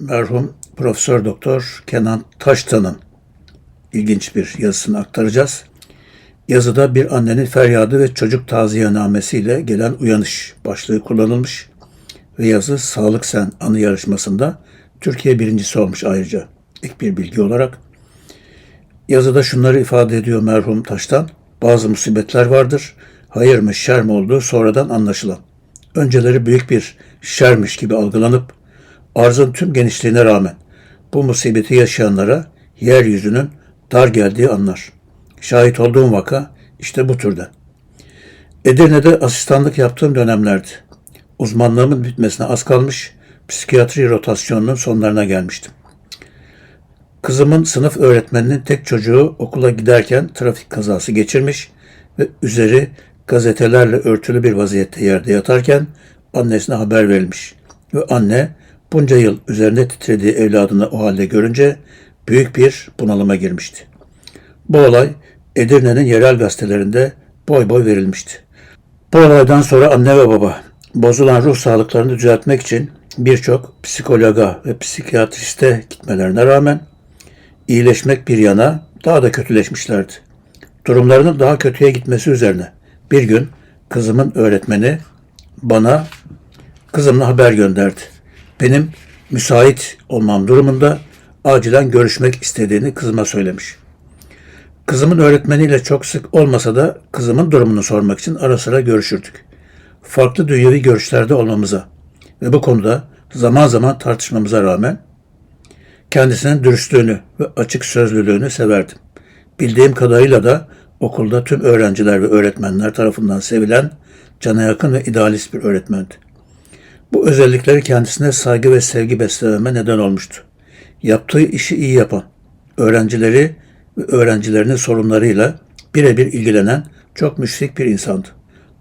merhum Profesör Doktor Kenan Taştan'ın ilginç bir yazısını aktaracağız. Yazıda bir annenin feryadı ve çocuk taziyenamesiyle gelen uyanış başlığı kullanılmış ve yazı Sağlık Sen anı yarışmasında Türkiye birincisi olmuş ayrıca ilk bir bilgi olarak. Yazıda şunları ifade ediyor merhum Taştan. Bazı musibetler vardır. Hayır mı şer mi olduğu sonradan anlaşılan. Önceleri büyük bir şermiş gibi algılanıp arzın tüm genişliğine rağmen bu musibeti yaşayanlara yeryüzünün dar geldiği anlar. Şahit olduğum vaka işte bu türden. Edirne'de asistanlık yaptığım dönemlerdi. Uzmanlığımın bitmesine az kalmış, psikiyatri rotasyonunun sonlarına gelmiştim. Kızımın sınıf öğretmeninin tek çocuğu okula giderken trafik kazası geçirmiş ve üzeri gazetelerle örtülü bir vaziyette yerde yatarken annesine haber verilmiş. Ve anne bunca yıl üzerine titrediği evladını o halde görünce büyük bir bunalıma girmişti. Bu olay Edirne'nin yerel gazetelerinde boy boy verilmişti. Bu olaydan sonra anne ve baba bozulan ruh sağlıklarını düzeltmek için birçok psikologa ve psikiyatriste gitmelerine rağmen iyileşmek bir yana daha da kötüleşmişlerdi. Durumlarının daha kötüye gitmesi üzerine bir gün kızımın öğretmeni bana kızımla haber gönderdi. Benim müsait olmam durumunda acilen görüşmek istediğini kızıma söylemiş. Kızımın öğretmeniyle çok sık olmasa da kızımın durumunu sormak için ara sıra görüşürdük. Farklı dünyevi görüşlerde olmamıza ve bu konuda zaman zaman tartışmamıza rağmen kendisinin dürüstlüğünü ve açık sözlülüğünü severdim. Bildiğim kadarıyla da okulda tüm öğrenciler ve öğretmenler tarafından sevilen, cana yakın ve idealist bir öğretmendi. Bu özellikleri kendisine saygı ve sevgi beslememe neden olmuştu. Yaptığı işi iyi yapan, öğrencileri ve öğrencilerinin sorunlarıyla birebir ilgilenen çok müşfik bir insandı.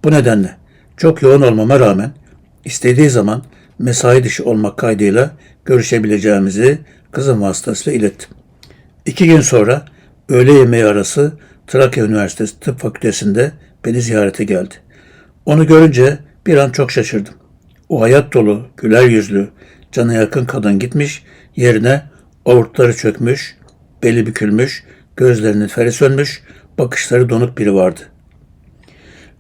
Bu nedenle çok yoğun olmama rağmen istediği zaman mesai dışı olmak kaydıyla görüşebileceğimizi kızım vasıtasıyla ilettim. İki gün sonra öğle yemeği arası Trakya Üniversitesi Tıp Fakültesi'nde beni ziyarete geldi. Onu görünce bir an çok şaşırdım. O hayat dolu, güler yüzlü, cana yakın kadın gitmiş, yerine avurtları çökmüş, beli bükülmüş, gözlerinin feri sönmüş, bakışları donuk biri vardı.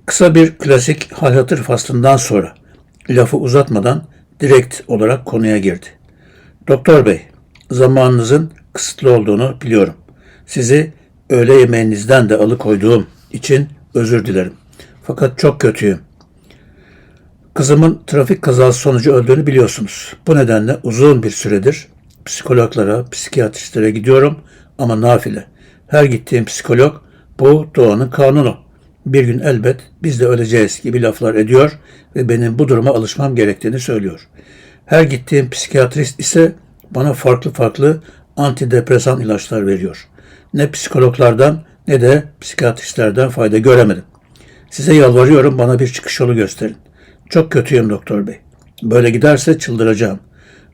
Kısa bir klasik hal hatır faslından sonra lafı uzatmadan direkt olarak konuya girdi. Doktor bey, zamanınızın kısıtlı olduğunu biliyorum. Sizi öğle yemeğinizden de alıkoyduğum için özür dilerim. Fakat çok kötüyüm. Kızımın trafik kazası sonucu öldüğünü biliyorsunuz. Bu nedenle uzun bir süredir psikologlara, psikiyatristlere gidiyorum ama nafile. Her gittiğim psikolog bu doğanın kanunu. Bir gün elbet biz de öleceğiz gibi laflar ediyor ve benim bu duruma alışmam gerektiğini söylüyor. Her gittiğim psikiyatrist ise bana farklı farklı antidepresan ilaçlar veriyor. Ne psikologlardan ne de psikiyatristlerden fayda göremedim. Size yalvarıyorum bana bir çıkış yolu gösterin. Çok kötüyüm doktor bey. Böyle giderse çıldıracağım.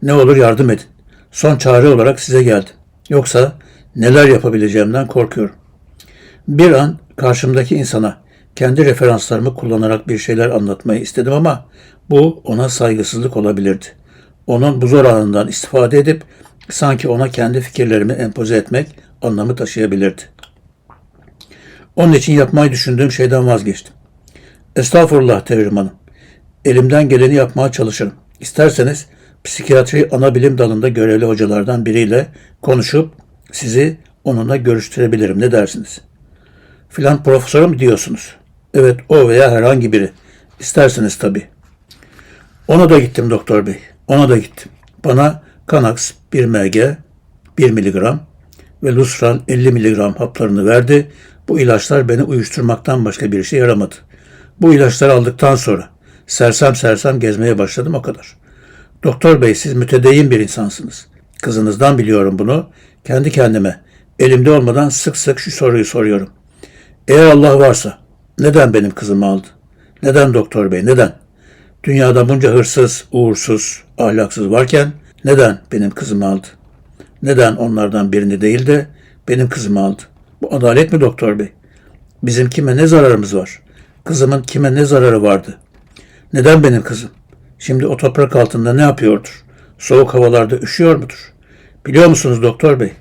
Ne olur yardım edin. Son çare olarak size geldim. Yoksa neler yapabileceğimden korkuyorum. Bir an karşımdaki insana kendi referanslarımı kullanarak bir şeyler anlatmayı istedim ama bu ona saygısızlık olabilirdi. Onun bu zor anından istifade edip sanki ona kendi fikirlerimi empoze etmek anlamı taşıyabilirdi. Onun için yapmayı düşündüğüm şeyden vazgeçtim. Estağfurullah Devrim Hanım. Elimden geleni yapmaya çalışırım. İsterseniz psikiyatri ana bilim dalında görevli hocalardan biriyle konuşup sizi onunla görüştürebilirim. Ne dersiniz? Filan profesörü mü diyorsunuz? Evet o veya herhangi biri. İsterseniz tabii. Ona da gittim doktor bey. Ona da gittim. Bana Kanax 1 mg 1 miligram ve Lusral 50 miligram haplarını verdi. Bu ilaçlar beni uyuşturmaktan başka bir işe yaramadı. Bu ilaçları aldıktan sonra sersem sersem gezmeye başladım o kadar. Doktor bey siz mütedeyyin bir insansınız. Kızınızdan biliyorum bunu. Kendi kendime elimde olmadan sık sık şu soruyu soruyorum. Eğer Allah varsa neden benim kızımı aldı? Neden doktor bey neden? Dünyada bunca hırsız, uğursuz, ahlaksız varken neden benim kızımı aldı? Neden onlardan birini değil de benim kızımı aldı? Bu adalet mi doktor bey? Bizim kime ne zararımız var? Kızımın kime ne zararı vardı? Neden benim kızım? Şimdi o toprak altında ne yapıyordur? soğuk havalarda üşüyor mudur? Biliyor musunuz doktor bey?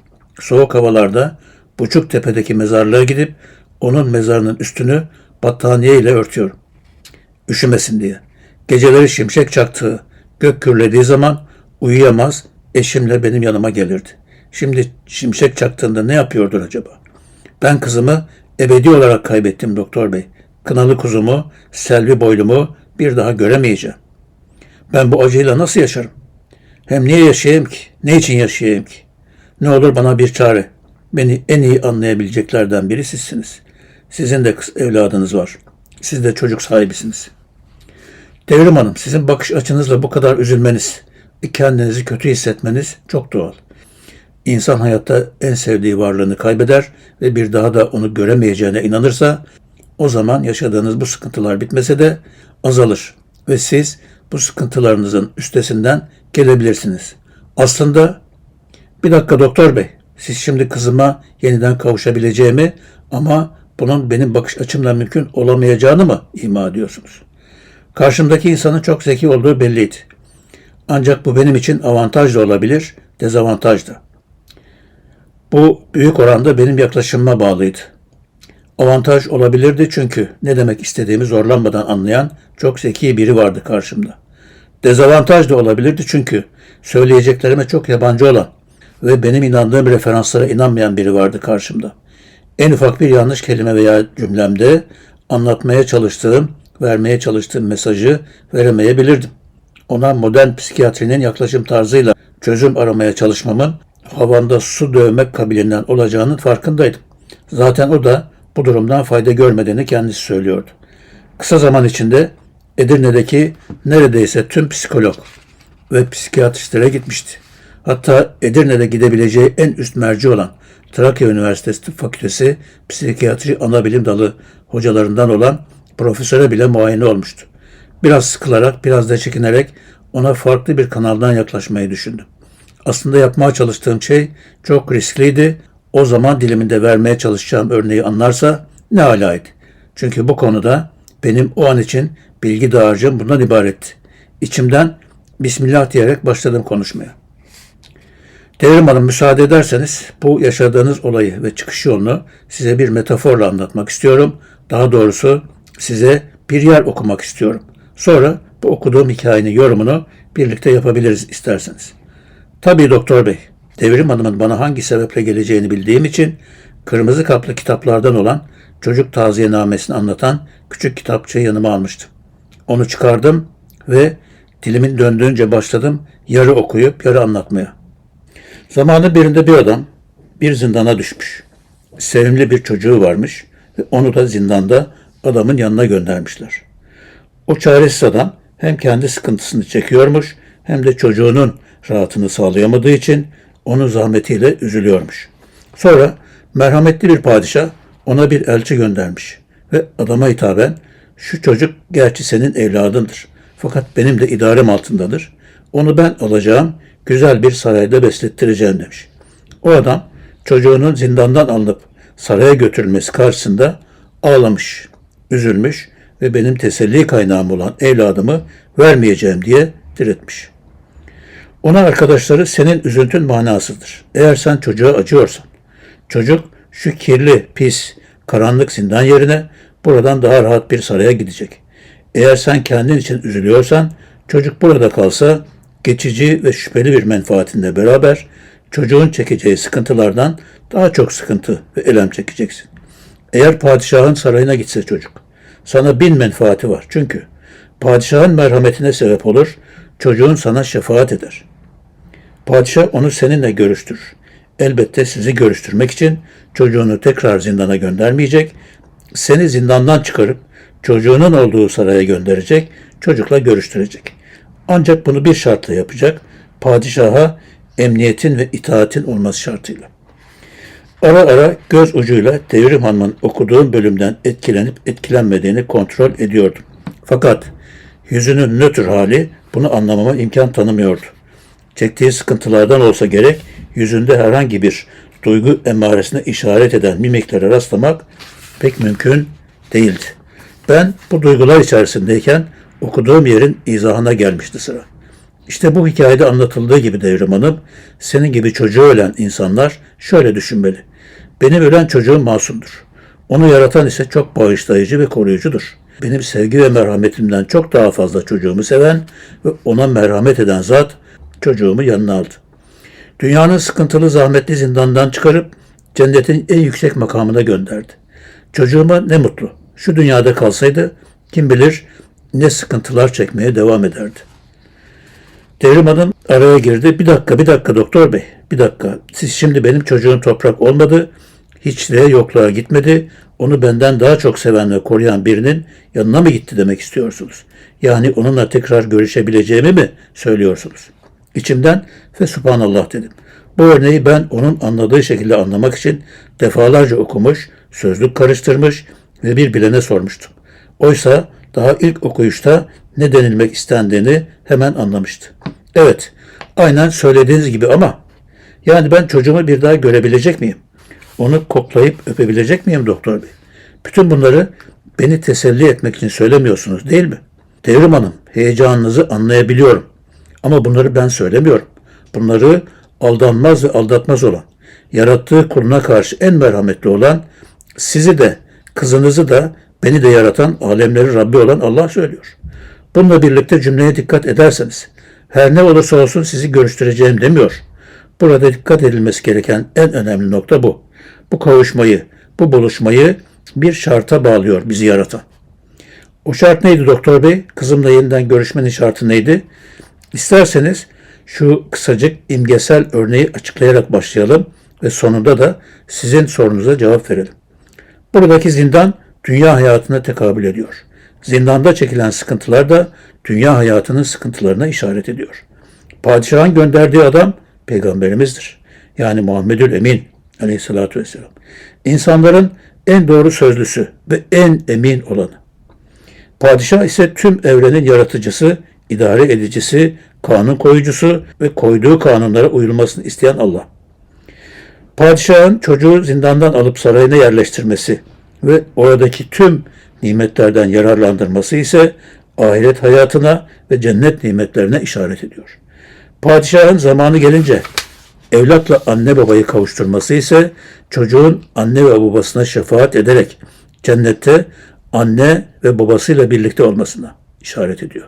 Soğuk havalarda Buçuk Tepe'deki mezarlığa gidip onun mezarının üstünü battaniye ile örtüyorum. Üşümesin diye. Geceleri şimşek çaktığı, gök gürlediği zaman uyuyamaz, eşimle benim yanıma gelirdi. Şimdi şimşek çaktığında ne yapıyordur acaba? Ben kızımı ebedi olarak kaybettim doktor bey. Kınalı kuzumu, selvi boylumu bir daha göremeyeceğim. Ben bu acıyla nasıl yaşarım? Hem niye yaşayayım ki? Ne için yaşayayım ki? Ne olur bana bir çare. Beni en iyi anlayabileceklerden biri sizsiniz. Sizin de kız evladınız var. Siz de çocuk sahibisiniz. Devrim Hanım, sizin bakış açınızla bu kadar üzülmeniz, kendinizi kötü hissetmeniz çok doğal. İnsan hayatta en sevdiği varlığını kaybeder ve bir daha da onu göremeyeceğine inanırsa o zaman yaşadığınız bu sıkıntılar bitmese de azalır ve siz bu sıkıntılarınızın üstesinden gelebilirsiniz. Aslında bir dakika doktor bey, siz şimdi kızıma yeniden kavuşabileceğimi ama bunun benim bakış açımla mümkün olamayacağını mı ima ediyorsunuz? Karşımdaki insanın çok zeki olduğu belliydi. Ancak bu benim için avantaj da olabilir, dezavantaj da. Bu büyük oranda benim yaklaşımıma bağlıydı. Avantaj olabilirdi çünkü ne demek istediğimi zorlanmadan anlayan çok zeki biri vardı karşımda. Dezavantaj da olabilirdi çünkü söyleyeceklerime çok yabancı olan ve benim inandığım referanslara inanmayan biri vardı karşımda. En ufak bir yanlış kelime veya cümlemde anlatmaya çalıştığım, vermeye çalıştığım mesajı veremeyebilirdim. Ona modern psikiyatrinin yaklaşım tarzıyla çözüm aramaya çalışmamın havanda su dövmek kabilinden olacağının farkındaydım. Zaten o da bu durumdan fayda görmediğini kendisi söylüyordu. Kısa zaman içinde Edirne'deki neredeyse tüm psikolog ve psikiyatristlere gitmişti. Hatta Edirne'de gidebileceği en üst merci olan Trakya Üniversitesi Tıp Fakültesi Psikiyatri Anabilim Dalı hocalarından olan profesöre bile muayene olmuştu. Biraz sıkılarak, biraz da çekinerek ona farklı bir kanaldan yaklaşmayı düşündüm. Aslında yapmaya çalıştığım şey çok riskliydi. O zaman diliminde vermeye çalışacağım örneği anlarsa ne alaydı. Çünkü bu konuda benim o an için bilgi dağarcığım bundan ibaretti. İçimden Bismillah diyerek başladım konuşmaya. Devrim Hanım müsaade ederseniz bu yaşadığınız olayı ve çıkış yolunu size bir metaforla anlatmak istiyorum. Daha doğrusu size bir yer okumak istiyorum. Sonra bu okuduğum hikayenin yorumunu birlikte yapabiliriz isterseniz. Tabii doktor bey, Devrim Hanım'ın bana hangi sebeple geleceğini bildiğim için kırmızı kaplı kitaplardan olan çocuk taziyenamesini anlatan küçük kitapçıyı yanıma almıştım. Onu çıkardım ve dilimin döndüğünce başladım yarı okuyup yarı anlatmaya. Zamanı birinde bir adam bir zindana düşmüş. Sevimli bir çocuğu varmış ve onu da zindanda adamın yanına göndermişler. O çaresiz adam hem kendi sıkıntısını çekiyormuş hem de çocuğunun rahatını sağlayamadığı için onun zahmetiyle üzülüyormuş. Sonra merhametli bir padişah ona bir elçi göndermiş ve adama hitaben şu çocuk gerçi senin evladındır fakat benim de idarem altındadır. Onu ben alacağım, güzel bir sarayda beslettireceğim demiş. O adam çocuğunun zindandan alınıp saraya götürülmesi karşısında ağlamış, üzülmüş ve benim teselli kaynağım olan evladımı vermeyeceğim diye diretmiş. Ona arkadaşları senin üzüntün manasıdır. Eğer sen çocuğa acıyorsan, çocuk şu kirli, pis, karanlık zindan yerine buradan daha rahat bir saraya gidecek. Eğer sen kendin için üzülüyorsan, çocuk burada kalsa geçici ve şüpheli bir menfaatinle beraber çocuğun çekeceği sıkıntılardan daha çok sıkıntı ve elem çekeceksin. Eğer padişahın sarayına gitse çocuk, sana bin menfaati var. Çünkü padişahın merhametine sebep olur, çocuğun sana şefaat eder. Padişah onu seninle görüştürür. Elbette sizi görüştürmek için çocuğunu tekrar zindana göndermeyecek, seni zindandan çıkarıp çocuğunun olduğu saraya gönderecek, çocukla görüştürecek. Ancak bunu bir şartla yapacak, padişaha emniyetin ve itaatin olması şartıyla. Ara ara göz ucuyla Devrim Hanım'ın okuduğum bölümden etkilenip etkilenmediğini kontrol ediyordum. Fakat yüzünün nötr hali bunu anlamama imkan tanımıyordu. Çektiği sıkıntılardan olsa gerek yüzünde herhangi bir duygu emaresine işaret eden mimiklere rastlamak pek mümkün değildi. Ben bu duygular içerisindeyken okuduğum yerin izahına gelmişti sıra. İşte bu hikayede anlatıldığı gibi Devrim Hanım, senin gibi çocuğu ölen insanlar şöyle düşünmeli. Benim ölen çocuğum masumdur. Onu yaratan ise çok bağışlayıcı ve koruyucudur. Benim sevgi ve merhametimden çok daha fazla çocuğumu seven ve ona merhamet eden zat çocuğumu yanına aldı. Dünyanın sıkıntılı zahmetli zindandan çıkarıp cennetin en yüksek makamına gönderdi. Çocuğuma ne mutlu. Şu dünyada kalsaydı kim bilir ne sıkıntılar çekmeye devam ederdi. Devrim araya girdi. Bir dakika, bir dakika doktor bey. Bir dakika. Siz şimdi benim çocuğum toprak olmadı. Hiçliğe yokluğa gitmedi. Onu benden daha çok seven ve koruyan birinin yanına mı gitti demek istiyorsunuz? Yani onunla tekrar görüşebileceğimi mi söylüyorsunuz? İçimden ve subhanallah dedim. Bu örneği ben onun anladığı şekilde anlamak için defalarca okumuş, sözlük karıştırmış ve bir bilene sormuştum. Oysa daha ilk okuyuşta ne denilmek istendiğini hemen anlamıştı. Evet, aynen söylediğiniz gibi ama yani ben çocuğumu bir daha görebilecek miyim? Onu koklayıp öpebilecek miyim doktor bey? Bütün bunları beni teselli etmek için söylemiyorsunuz değil mi? Devrim Hanım, heyecanınızı anlayabiliyorum. Ama bunları ben söylemiyorum. Bunları aldanmaz ve aldatmaz olan, yarattığı kuluna karşı en merhametli olan, sizi de, kızınızı da, beni de yaratan, alemleri Rabbi olan Allah söylüyor. Bununla birlikte cümleye dikkat ederseniz, her ne olursa olsun sizi görüştüreceğim demiyor. Burada dikkat edilmesi gereken en önemli nokta bu. Bu kavuşmayı, bu buluşmayı bir şarta bağlıyor bizi yaratan. O şart neydi doktor bey? Kızımla yeniden görüşmenin şartı neydi? İsterseniz şu kısacık imgesel örneği açıklayarak başlayalım ve sonunda da sizin sorunuza cevap verelim. Buradaki zindan dünya hayatına tekabül ediyor. Zindanda çekilen sıkıntılar da dünya hayatının sıkıntılarına işaret ediyor. Padişahın gönderdiği adam peygamberimizdir. Yani Muhammedül Emin aleyhissalatü vesselam. İnsanların en doğru sözlüsü ve en emin olanı. Padişah ise tüm evrenin yaratıcısı, idare edicisi, kanun koyucusu ve koyduğu kanunlara uyulmasını isteyen Allah. Padişahın çocuğu zindandan alıp sarayına yerleştirmesi ve oradaki tüm nimetlerden yararlandırması ise ahiret hayatına ve cennet nimetlerine işaret ediyor. Padişahın zamanı gelince evlatla anne babayı kavuşturması ise çocuğun anne ve babasına şefaat ederek cennette anne ve babasıyla birlikte olmasına işaret ediyor.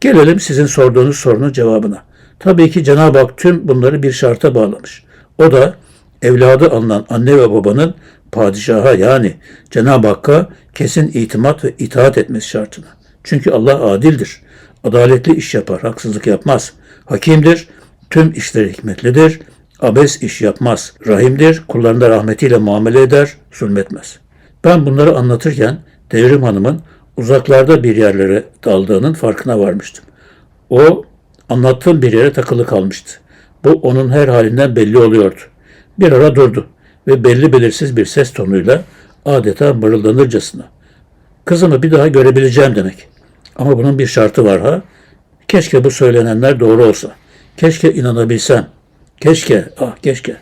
Gelelim sizin sorduğunuz sorunun cevabına. Tabii ki Cenab-ı Hak tüm bunları bir şarta bağlamış. O da evladı alınan anne ve babanın padişaha yani Cenab-ı Hakk'a kesin itimat ve itaat etmesi şartına. Çünkü Allah adildir. Adaletli iş yapar, haksızlık yapmaz. Hakimdir, tüm işleri hikmetlidir. Abes iş yapmaz. Rahimdir, kullarında rahmetiyle muamele eder, zulmetmez. Ben bunları anlatırken Devrim Hanım'ın uzaklarda bir yerlere daldığının farkına varmıştım. O anlattığım bir yere takılı kalmıştı. Bu onun her halinden belli oluyordu. Bir ara durdu ve belli belirsiz bir ses tonuyla adeta mırıldanırcasına. Kızımı bir daha görebileceğim demek. Ama bunun bir şartı var ha. Keşke bu söylenenler doğru olsa. Keşke inanabilsem. Keşke, ah keşke.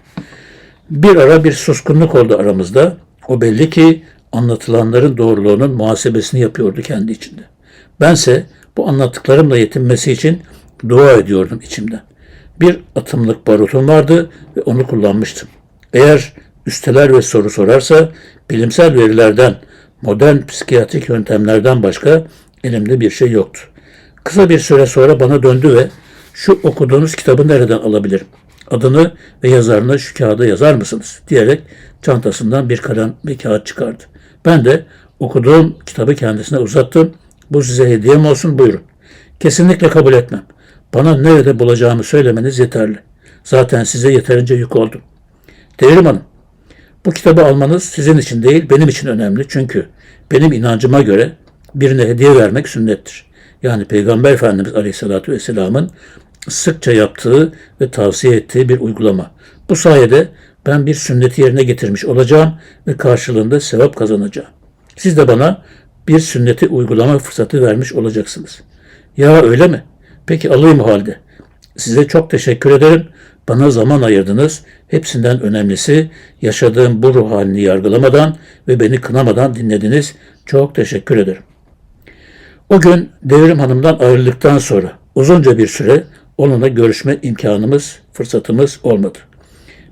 Bir ara bir suskunluk oldu aramızda. O belli ki anlatılanların doğruluğunun muhasebesini yapıyordu kendi içinde. Bense bu anlattıklarımla yetinmesi için dua ediyordum içimden. Bir atımlık barutum vardı ve onu kullanmıştım. Eğer üsteler ve soru sorarsa bilimsel verilerden, modern psikiyatrik yöntemlerden başka elimde bir şey yoktu. Kısa bir süre sonra bana döndü ve şu okuduğunuz kitabı nereden alabilirim? Adını ve yazarını şu kağıda yazar mısınız? diyerek çantasından bir kalem ve kağıt çıkardı. Ben de okuduğum kitabı kendisine uzattım. Bu size hediyem olsun buyurun. Kesinlikle kabul etmem. Bana nerede bulacağımı söylemeniz yeterli. Zaten size yeterince yük oldum. Devrim Hanım, bu kitabı almanız sizin için değil benim için önemli. Çünkü benim inancıma göre birine hediye vermek sünnettir. Yani Peygamber Efendimiz Aleyhisselatü Vesselam'ın sıkça yaptığı ve tavsiye ettiği bir uygulama. Bu sayede ben bir sünneti yerine getirmiş olacağım ve karşılığında sevap kazanacağım. Siz de bana bir sünneti uygulama fırsatı vermiş olacaksınız. Ya öyle mi? Peki alayım halde. Size çok teşekkür ederim. Bana zaman ayırdınız. Hepsinden önemlisi yaşadığım bu ruh halini yargılamadan ve beni kınamadan dinlediniz. Çok teşekkür ederim. O gün Devrim Hanım'dan ayrıldıktan sonra uzunca bir süre onunla görüşme imkanımız, fırsatımız olmadı.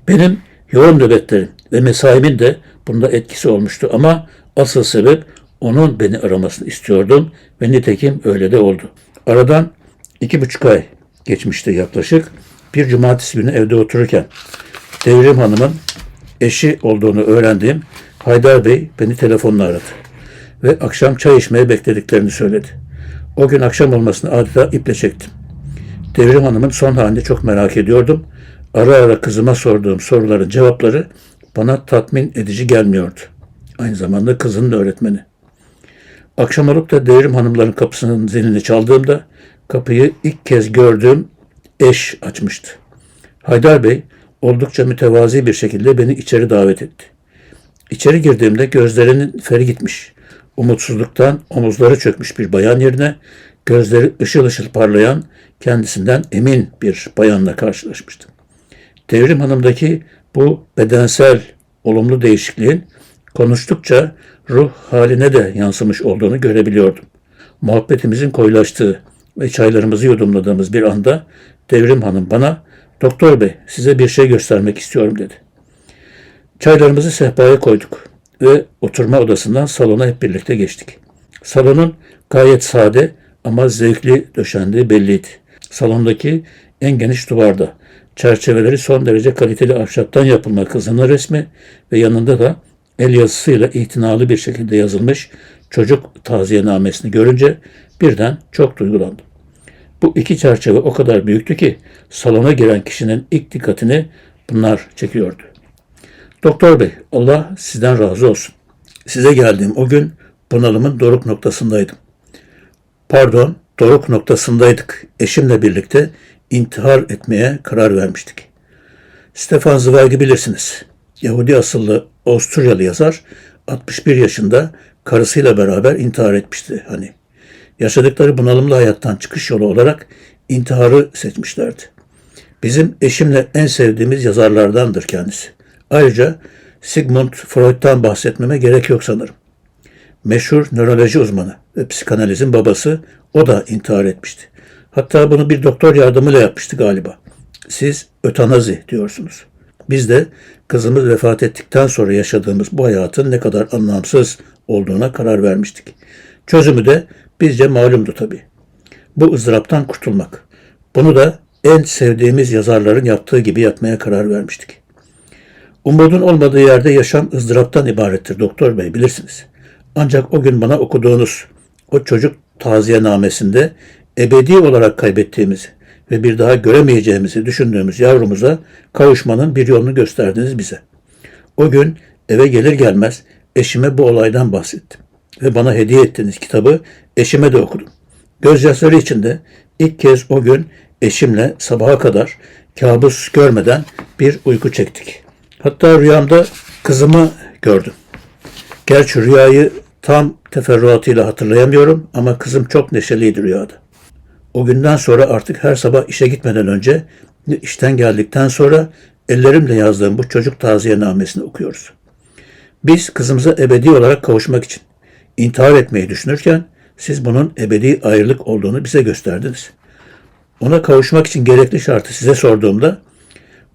Benim yoğun nöbetlerim ve mesaimin de bunda etkisi olmuştu ama asıl sebep onun beni aramasını istiyordum ve nitekim öyle de oldu. Aradan iki buçuk ay geçmişti yaklaşık. Bir cumartesi günü evde otururken Devrim Hanım'ın eşi olduğunu öğrendiğim Haydar Bey beni telefonla aradı ve akşam çay içmeye beklediklerini söyledi. O gün akşam olmasını adeta iple çektim. Devrim Hanım'ın son halini çok merak ediyordum. Ara ara kızıma sorduğum soruların cevapları bana tatmin edici gelmiyordu. Aynı zamanda kızının öğretmeni. Akşam olup da Devrim Hanımların kapısının zilini çaldığımda kapıyı ilk kez gördüğüm eş açmıştı. Haydar Bey oldukça mütevazi bir şekilde beni içeri davet etti. İçeri girdiğimde gözlerinin feri gitmiş. Umutsuzluktan omuzları çökmüş bir bayan yerine gözleri ışıl ışıl parlayan kendisinden emin bir bayanla karşılaşmıştım. Devrim Hanım'daki bu bedensel olumlu değişikliğin konuştukça ruh haline de yansımış olduğunu görebiliyordum. Muhabbetimizin koyulaştığı ve çaylarımızı yudumladığımız bir anda Devrim Hanım bana "Doktor bey, size bir şey göstermek istiyorum." dedi. Çaylarımızı sehpaya koyduk ve oturma odasından salona hep birlikte geçtik. Salonun gayet sade ama zevkli döşendiği belliydi. Salondaki en geniş duvarda çerçeveleri son derece kaliteli ahşaptan yapılma kızının resmi ve yanında da el yazısıyla itinalı bir şekilde yazılmış çocuk taziyenamesini görünce birden çok duygulandım. Bu iki çerçeve o kadar büyüktü ki salona giren kişinin ilk dikkatini bunlar çekiyordu. Doktor bey, Allah sizden razı olsun. Size geldiğim o gün bunalımın doruk noktasındaydım. Pardon, doruk noktasındaydık. Eşimle birlikte intihar etmeye karar vermiştik. Stefan Zweig'i bilirsiniz. Yahudi asıllı Avusturyalı yazar 61 yaşında karısıyla beraber intihar etmişti hani. Yaşadıkları bunalımlı hayattan çıkış yolu olarak intiharı seçmişlerdi. Bizim eşimle en sevdiğimiz yazarlardandır kendisi. Ayrıca Sigmund Freud'dan bahsetmeme gerek yok sanırım. Meşhur nöroloji uzmanı ve psikanalizin babası o da intihar etmişti. Hatta bunu bir doktor yardımıyla yapmıştı galiba. Siz ötanazi diyorsunuz. Biz de kızımız vefat ettikten sonra yaşadığımız bu hayatın ne kadar anlamsız olduğuna karar vermiştik. Çözümü de bizce malumdu tabii. Bu ızdıraptan kurtulmak. Bunu da en sevdiğimiz yazarların yaptığı gibi yapmaya karar vermiştik. Umudun olmadığı yerde yaşam ızdıraptan ibarettir doktor bey bilirsiniz. Ancak o gün bana okuduğunuz o çocuk taziyenamesinde ebedi olarak kaybettiğimizi ve bir daha göremeyeceğimizi düşündüğümüz yavrumuza kavuşmanın bir yolunu gösterdiniz bize. O gün eve gelir gelmez eşime bu olaydan bahsettim ve bana hediye ettiğiniz kitabı eşime de okudum. Gözyaşları içinde ilk kez o gün eşimle sabaha kadar kabus görmeden bir uyku çektik. Hatta rüyamda kızımı gördüm. Gerçi rüyayı tam teferruatıyla hatırlayamıyorum ama kızım çok neşeliydi rüyada. O günden sonra artık her sabah işe gitmeden önce işten geldikten sonra ellerimle yazdığım bu çocuk taziyenamesini okuyoruz. Biz kızımıza ebedi olarak kavuşmak için intihar etmeyi düşünürken siz bunun ebedi ayrılık olduğunu bize gösterdiniz. Ona kavuşmak için gerekli şartı size sorduğumda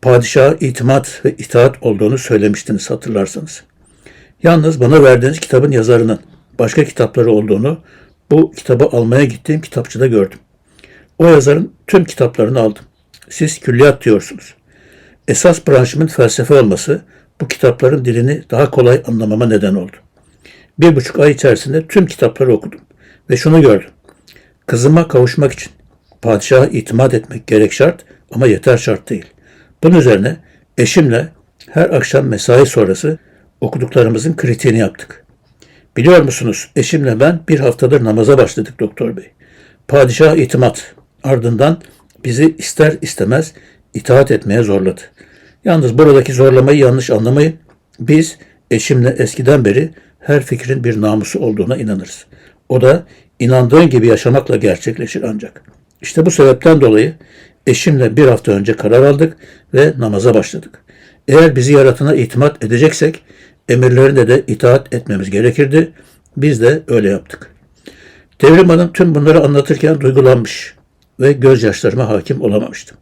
padişaha itimat ve itaat olduğunu söylemiştiniz hatırlarsanız. Yalnız bana verdiğiniz kitabın yazarının başka kitapları olduğunu bu kitabı almaya gittiğim kitapçıda gördüm. O yazarın tüm kitaplarını aldım. Siz külliyat diyorsunuz. Esas branşımın felsefe olması bu kitapların dilini daha kolay anlamama neden oldu. Bir buçuk ay içerisinde tüm kitapları okudum ve şunu gördüm. Kızıma kavuşmak için padişaha itimat etmek gerek şart ama yeter şart değil. Bunun üzerine eşimle her akşam mesai sonrası okuduklarımızın kritiğini yaptık. Biliyor musunuz eşimle ben bir haftadır namaza başladık doktor bey. Padişah itimat ardından bizi ister istemez itaat etmeye zorladı. Yalnız buradaki zorlamayı yanlış anlamayın. Biz eşimle eskiden beri her fikrin bir namusu olduğuna inanırız. O da inandığın gibi yaşamakla gerçekleşir ancak. İşte bu sebepten dolayı eşimle bir hafta önce karar aldık ve namaza başladık. Eğer bizi yaratana itimat edeceksek emirlerine de itaat etmemiz gerekirdi. Biz de öyle yaptık. Devrim Hanım tüm bunları anlatırken duygulanmış ve gözyaşlarıma hakim olamamıştım.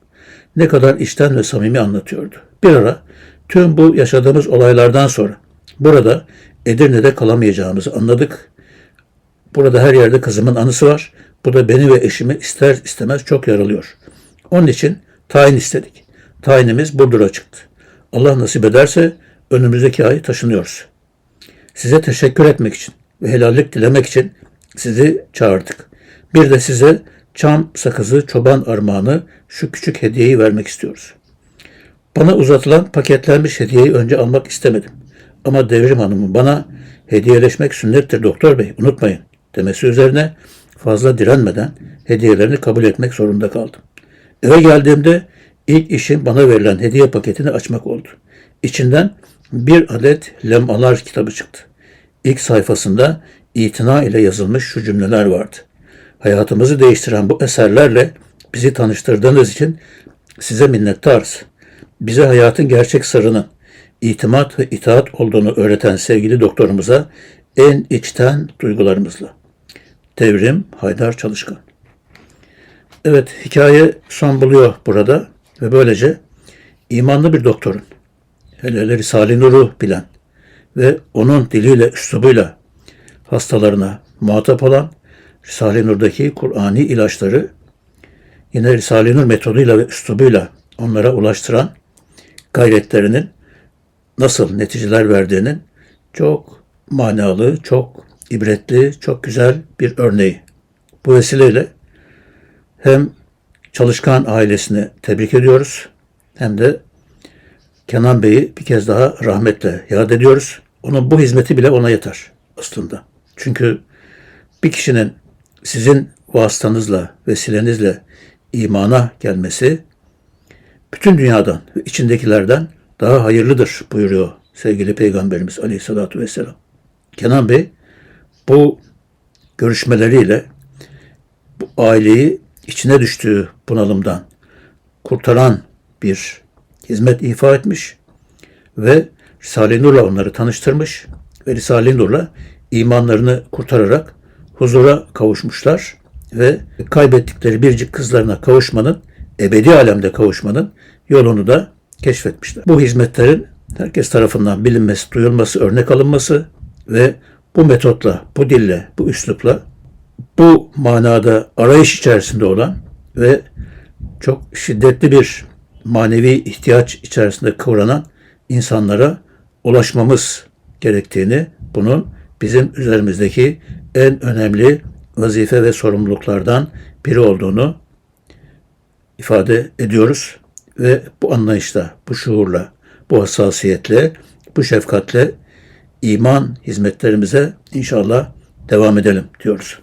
Ne kadar içten ve samimi anlatıyordu. Bir ara tüm bu yaşadığımız olaylardan sonra burada Edirne'de kalamayacağımızı anladık. Burada her yerde kızımın anısı var. Bu da beni ve eşimi ister istemez çok yaralıyor. Onun için tayin istedik. Tayinimiz Burdur'a çıktı. Allah nasip ederse önümüzdeki ay taşınıyoruz. Size teşekkür etmek için ve helallik dilemek için sizi çağırdık. Bir de size çam sakızı çoban armağanı şu küçük hediyeyi vermek istiyoruz. Bana uzatılan paketlenmiş hediyeyi önce almak istemedim. Ama Devrim Hanım'ın bana hediyeleşmek sünnettir doktor bey unutmayın demesi üzerine fazla direnmeden hediyelerini kabul etmek zorunda kaldım. Eve geldiğimde ilk işim bana verilen hediye paketini açmak oldu. İçinden bir adet lemalar kitabı çıktı. İlk sayfasında itina ile yazılmış şu cümleler vardı. Hayatımızı değiştiren bu eserlerle bizi tanıştırdığınız için size minnettarız. Bize hayatın gerçek sırrının itimat ve itaat olduğunu öğreten sevgili doktorumuza en içten duygularımızla. Devrim Haydar Çalışkan. Evet, hikaye son buluyor burada ve böylece imanlı bir doktorun, hele hele Risale-i Nur'u bilen ve onun diliyle, üslubuyla hastalarına muhatap olan Risale-i Nur'daki Kur'ani ilaçları yine Risale-i Nur metoduyla ve üslubuyla onlara ulaştıran gayretlerinin nasıl neticeler verdiğinin çok manalı, çok ibretli, çok güzel bir örneği. Bu vesileyle hem çalışkan ailesini tebrik ediyoruz hem de Kenan Bey'i bir kez daha rahmetle yad ediyoruz. Onun bu hizmeti bile ona yeter aslında. Çünkü bir kişinin sizin vasıtanızla, vesilenizle imana gelmesi bütün dünyadan ve içindekilerden daha hayırlıdır buyuruyor sevgili Peygamberimiz Aleyhisselatü Vesselam. Kenan Bey bu görüşmeleriyle bu aileyi içine düştüğü bunalımdan kurtaran bir hizmet ifa etmiş ve Risale-i Nur'la onları tanıştırmış ve Risale-i Nur'la imanlarını kurtararak huzura kavuşmuşlar ve kaybettikleri biricik kızlarına kavuşmanın, ebedi alemde kavuşmanın yolunu da keşfetmişler. Bu hizmetlerin herkes tarafından bilinmesi, duyulması, örnek alınması ve bu metotla, bu dille, bu üslupla bu manada arayış içerisinde olan ve çok şiddetli bir manevi ihtiyaç içerisinde kıvranan insanlara ulaşmamız gerektiğini, bunun bizim üzerimizdeki en önemli vazife ve sorumluluklardan biri olduğunu ifade ediyoruz ve bu anlayışla, bu şuurla, bu hassasiyetle, bu şefkatle iman hizmetlerimize inşallah devam edelim diyoruz.